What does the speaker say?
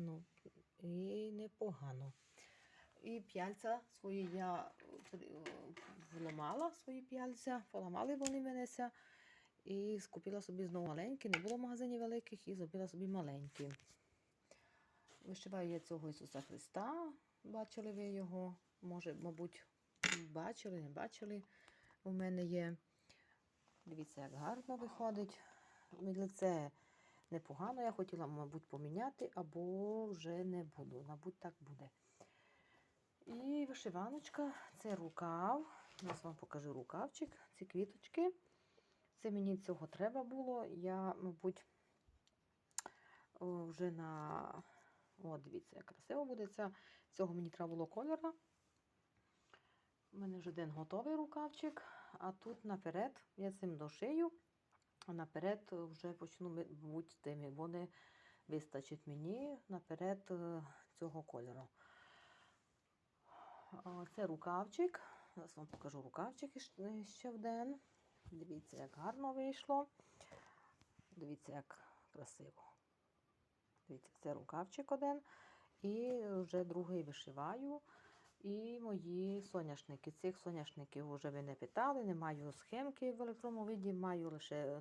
Ну, і непогано. І п'яльця свої я вламала свої п'яльця, поламали вони менеся. І скупила собі знову маленькі. Не було в магазині великих і зробила собі маленькі. Вишиваю я цього Ісуса Христа. Бачили ви його? Може, мабуть, бачили, не бачили. У мене є. Дивіться, як гарно виходить. Лице непогано. Я хотіла, мабуть, поміняти, або вже не буду. Мабуть, так буде. І вишиваночка це рукав. Зараз вам покажу рукавчик, ці квіточки. Це мені цього треба було. Я, мабуть, вже на. О, дивіться, як красиво буде. Це... Цього мені треба було кольора. У мене вже один готовий рукавчик, а тут наперед я цим дошию, а наперед вже почну, з тими. Вони вистачить мені наперед е, цього кольору. Це рукавчик. Зараз вам покажу рукавчик іш- ще один. Дивіться, як гарно вийшло. Дивіться, як красиво. Дивіться, це рукавчик один. І вже другий вишиваю. І мої соняшники. Цих соняшників вже ви не питали, не маю схемки в електронному виді, маю лише